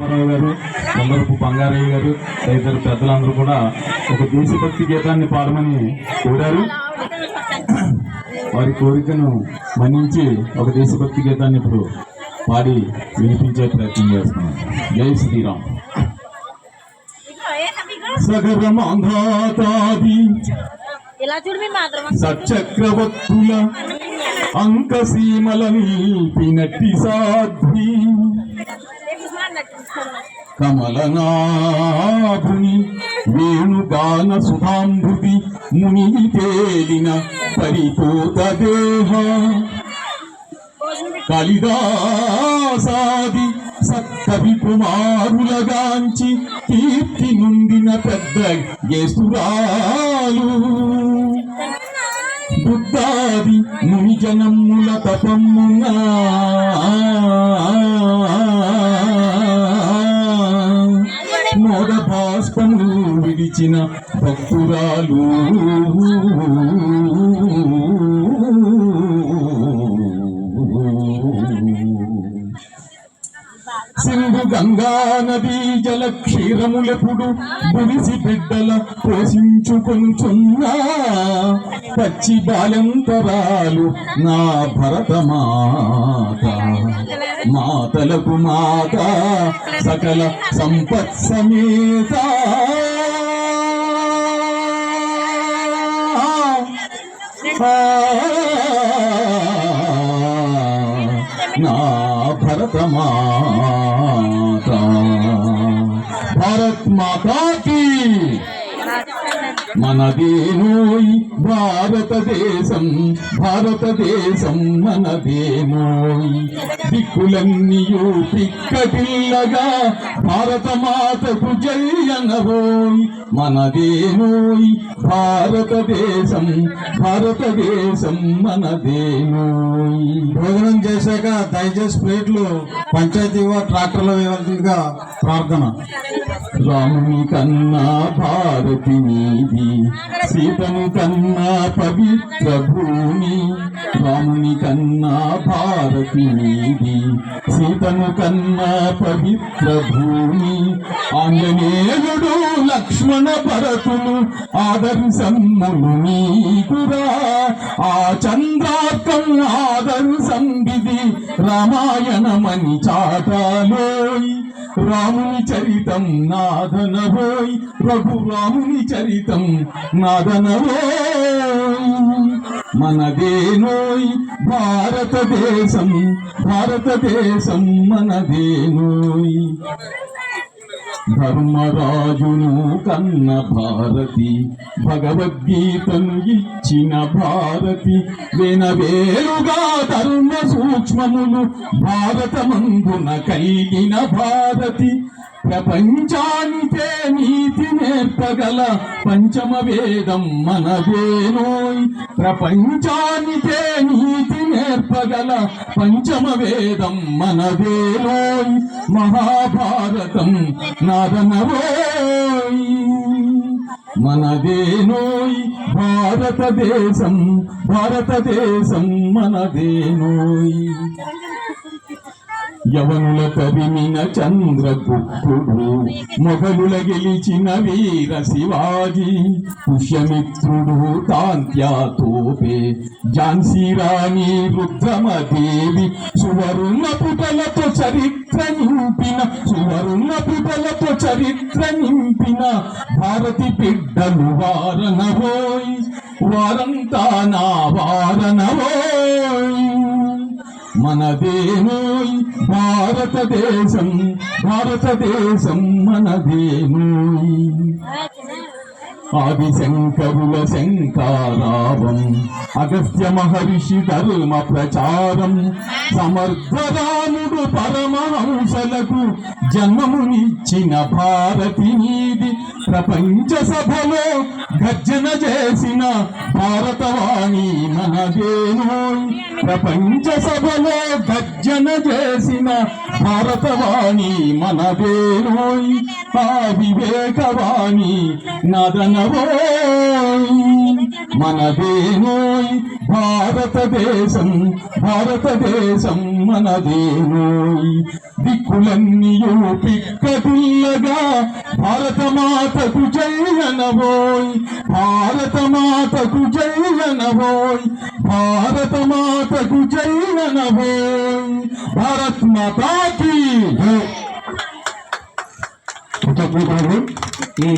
రామారావు గారు కొందరపు బంగారయ్య గారు తదితర పెద్దలందరూ కూడా ఒక దేశభక్తి గీతాన్ని పాడమని కోరారు. వారి కోరికను మన్నించి ఒక దేశభక్తి గీతాన్ని ఇప్పుడు పాడి వినిపించే ప్రయత్నం చేస్తున్నాం. జై శ్రీరామ్. సచక్రవర్తుల అంకసీమల నిలిపినట్టి సాధ్వి. కమలనాభుని వేణుగాన సుధాంభృతి ముని తేలిన పరిపోత దేహ. కాళిదాసాది సక్కవి కుమారులగాంచి కీర్తి నుండిన పెద్ద గేసురాలు బుద్ధాది ముని జనముల తపమునా మోద విడిచిన భక్తురాలు. సింధు గంగా నదీ జల క్షీరములెప్పుడు బుడిసి బిడ్డల పోషించుకొంచున్నా పచ్చి బాలంతరాలు నా భరతమాత మాతలకు మాత సకల సంపత్ సమేత. నా భరతమాత. భారత్ మాతాకి మనదేనోయ్ భారతదేశం భారతదేశం మనదేనోయ్ దిక్కులన్నీయు పిక్కటిల్లగా భారతమాతకు జయనవోయ్ మనదేనోయ్ భారతదేశం భారతదేశం మనదేనోయ్ భోజనం చేశాక దయచేసి ప్లేట్లు పంచాయతీ ట్రాక్టర్లో వేయవలసిందిగా ప్రార్థన. రాముని కన్నా భారతి నీది. సీతను కన్నా పవిత్ర భూమి రాముని కన్నా భారతి నీది. సీతను కన్నా పవిత్ర భూమి ఆంజనేయుడు లక్ష్మణ భరతులు ఆదర్శమ్ములు నీకురా. ఆ చంద్రార్థం ఆదర్శం విధి రామాయణమని చాటాలోయ్. రాముని చరితం నాదనవోయ్ రఘురాముని చరితం నాదనవోయ్ మనదేనోయ్ భారతదేశం భారతదేశం మనదేనోయ్. ధర్మరాజును కన్న భారతి భగవద్గీతను ఇచ్చిన భారతి వినవేరుగా ధర్మ సూక్ష్మములు భారతమందున కలిగిన భారతి. ప్రపంచానికే నీతి నేర్పగల పంచమ వేదం మనదేనోయ్ ప్రపంచానికే నీతి నేర్పగల పంచమ వేదం మనదేనోయ్ మహాభారతం నాదనవోయ్ మనదేనోయ్ భారతదేశం భారతదేశం మనదేనోయ్ యవనుల తరిమిన చంద్రగుప్తుడు మొఘలుల గెలిచిన వీర శివాజీ పుష్యమిత్రుడు తాంత్యాతోపే ఝాన్సీ రాణి రుద్రమదేవి సువరుణ పుటలతో చరిత్ర నింపిన సువరుణ పుటలతో చరిత్ర నింపిన భారతి బిడ్డలు వారనవోయ్ వారంతా నా వారనవోయ్. మనదేనోయ్ భారతదేశం భారతదేశం మనదేనోయ్ ఆదిశంకరుల శంకారావం అగస్త్య మహర్షి ధర్మ ప్రచారం సమర్థరాముడు పరమహంసలకు జన్మమునిచ్చిన భారతి నీది. ప్రపంచ సభలో గర్జన చేసిన భారతవాణి మనదేనోయ్ ప్రపంచ సభలో గర్జన చేసిన భారతవాణి మన మనదేనోయ్ ఆ వివేకవాణి నదన మన మనదేనోయ్ భారతదేశం భారతదేశం మన మనదేనోయ్ దిక్కులన్నీయు పిక్కటిల్లగా భారతమాతకు జయనవోయ్ భారతమాతకు జయనవోయ్ భారతమాతకు జయనవోయ్ భారత్ మాతాకి ఈ